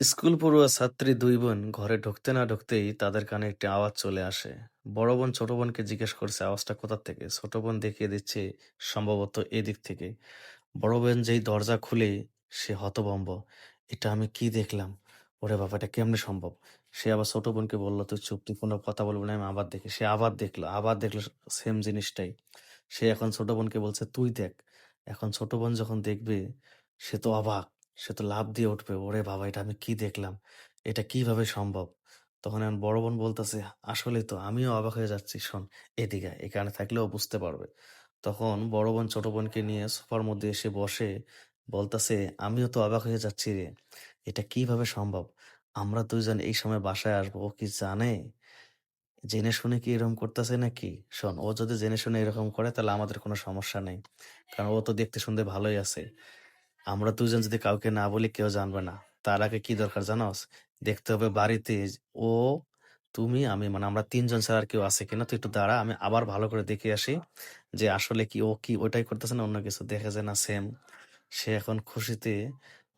School পড়ুয়া ছাত্রী দুই বোন ঘরে ঢুকতে না ঢুকতেই তাদের কানে একটি আওয়াজ চলে আসে। বড় বোন ছোট বোনকে জিজ্ঞেস করছে, আওয়াজটা কোথা থেকে? ছোট বোন দেখিয়ে দিচ্ছে সম্ভবত এদিক থেকে। বড় বোন যেই দরজা খুলে, সে হতভম্ব। এটা আমি কি দেখলাম? ওরে বাবা এটা কেমনে সম্ভব? সে আবার ছোট বোনকে বলল, তুই চুপ, তুই কোনো কথা বলবি না, আমি আবার দেখি। সে আবার দেখল আবার দেখল সেম জিনিসটাই। সে এখন ছোট বোনকে বলছে, তুই দেখ। এখন ছোট বোন যখন দেখবে, সে তো অবাক। সে তো লাফ দিয়ে উঠবে, ওরে বাবা, এটা আমি কি দেখলাম? এটা কীভাবে সম্ভব? তখন এখন বড় বোন বলতেছে আসলে তো, আমিও অবাক হয়ে যাচ্ছি, শোন, এদিকে এখানে থাকলেও বুঝতে পারবে। তখন বড় বোন, ছোট বোনকে নিয়ে সোফার মধ্যে এসে বসে বলতাছে, আমিও তো অবাক হয়ে যাচ্ছি রে, এটা কীভাবে সম্ভব? আমরা দুইজন এই সময় বাসায় আসব, ও কি জানে? জেনে শুনে কি এরকম করতেছে নাকি? শোন, ও যদি জেনে শুনে এরকম করে, তাহলে আমাদের কোনো সমস্যা নেই। কারণ ও তো দেখতে শুনতে ভালোই আছে। আমরা দুজন যদি কাউকে না বলি, কেউ জানবে না। তার আগে কি দরকার জানোস? দেখতে হবে বাড়িতে ও, তুমি, আমি মানে আমরা তিনজন ছাড়া আর কেউ আছে কিনা? তুই একটু দাঁড়া, আমি আবার ভালো করে দেখে আসি যে আসলে কি ও কি ওটাই করতেছে না, অন্য কিছু দেখে যে না সেম সে এখন খুশিতে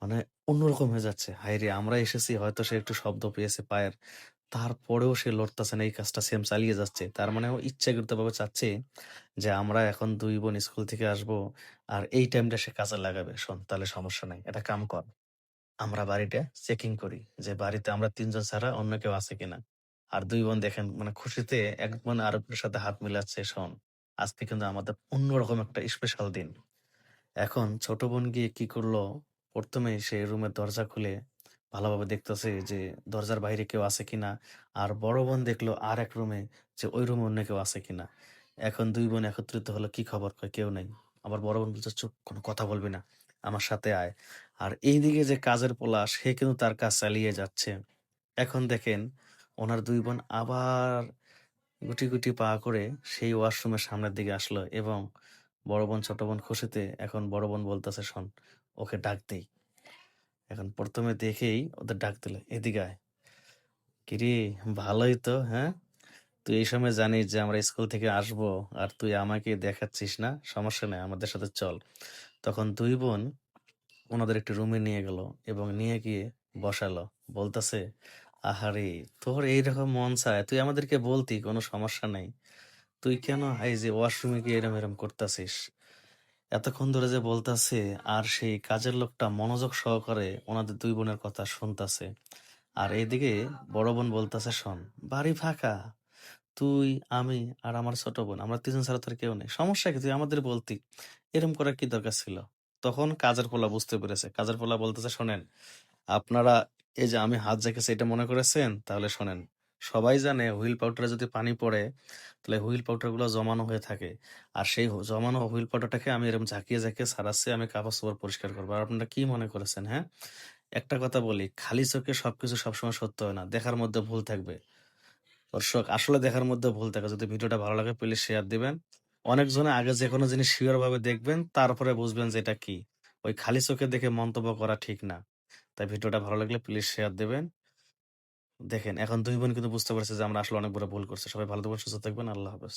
মানে অন্যরকম হয়ে যাচ্ছে। হাই রে, আমরা এসেছি, হয়তো সে একটু শব্দ পেয়েছে পায়ের তারপরেও সে লড়তেছে না, এই কাজটা সেম চালিয়ে যাচ্ছে। তার মানে ও ইচ্ছাকৃত ভাবে চাচ্ছে যে আমরা এখন দুই বোন স্কুল থেকে আসব আর এই টাইমটা সে কাজে লাগাবে। শোন, তাহলে সমস্যা নাই, এটা কাম কর। আমরা বাড়িটা চেকিং করি যে বাড়িতে আমরা তিনজন ছাড়া অন্য কেউ আছে কিনা। আর দুই বোন দেখেন মানে খুশিতে এক বোন আরেকজনের সাথে হাত মিলাচ্ছে, শোন, আজকে কিন্তু আমাদের অন্যরকম একটা স্পেশাল দিন। এখন ছোট বোন গিয়ে কি করল? প্রথমে সে রুমের দরজা খুলে ভালোভাবে দেখতেছে যে, দরজার বাইরে কেউ আছে কিনা? আর বড় বোন দেখল আর এক রুমে যে, ওই রুমে অন্য কেউ আছে কিনা? এখন দুই বোন একত্রিত হলো, কি খবর? কয়, কেউ নেই। আবার বড় বোন বলছে চুপ, কোনো কথা বলবি না, আমার সাথে আয়। আর এইদিকে যে, কাজের পোলা সে কিন্তু তার কাজ চালিয়ে যাচ্ছে। এখন দেখেন, ওনার দুই বোন আবার গুটি গুটি পা করে সেই ওয়াশরুমের সামনের দিকে আসলো এবং বড় বোন, ছোট বোন খুশিতে এখন বড় বোন বলতেছে, শোন, ওকে ডাক দেই। এখন প্রথমে দেখেই ওদের ডাক দিল, এদিকে আয়। কিরে, ভালোই তো হ্যাঁ? তুই এই সময় জানিস যে আমরা স্কুল থেকে আসব আর তুই আমাকে দেখাচ্ছিস না? সমস্যা নেই, আমাদের সাথে চল। তখন দুই বোন ওনাদের একটি রুমে নিয়ে গেল এবং নিয়ে গিয়ে বসালো, বলতেছে, আহারে, তোর এইরকম মন চায়, তুই আমাদেরকে বলতি, কোনো সমস্যা নেই। তুই কেন এই যে ওয়াশরুমে গিয়ে এরম এরম করতেছিস? এতক্ষণ ধরে যে বলতাছে, আর সেই কাজের লোকটা মনোযোগ সহকারে ওনাদের দুই বোনের কথা শুনতাছে। আর এইদিকে বড় বোন বলতাছে, শোন, বাড়ি ফাঁকা। তুই, আমি আর আমার ছোট বোন, আমরা তিনজন ছাড়া তোর কেউ নেই। সমস্যা কি? তুই আমাদের বলতি। এরম করার কি দরকার ছিল? তখন কাজের পোলা বুঝতে পেরেছে। কাজের পোলা বলতেছে, শোনেন, আপনারা এই যে আমি হাত রেখেছি, এটা মনে করেছেন? তাহলে শোনেন সবাই জানে হুইল পাউডারে যদি পানি পড়ে, তাহলে হুইল পাউডারগুলো জমানো হয়ে থাকে। আর সেই জমানো হুইল পাউডারটাকে আমি এরকম ঝাঁকিয়ে ঝাঁকিয়ে সারাচ্ছি, আমি কাপড় চোপড় পরিষ্কার করব। আর আপনারা কি মনে করেছেন হ্যাঁ? একটা কথা বলি, খালি চোখে সবকিছু সবসময় সত্য হয় না, দেখার মধ্যে ভুল থাকবে। দর্শক, আসলে দেখার মধ্যে ভুল থাকে। যদি ভিডিওটা ভালো লাগে প্লিজ শেয়ার দিবেন। অনেকজনে আগে যে কোনো জিনিস শিওর ভাবে দেখবেন, তারপরে বুঝবেন যে এটা কি। ওই খালি চোখে দেখে মন্তব্য করা ঠিক না। তাই ভিডিওটা ভালো লাগলে প্লিজ শেয়ার দেবেন। দেখেন, এখন দুই বোন কিন্তু বুঝতে পারছে যে আমরা আসলে অনেক বড় ভুল করছি। সবাই ভালো থাকবেন, সুস্থ থাকবেন, আল্লাহ হাফেজ।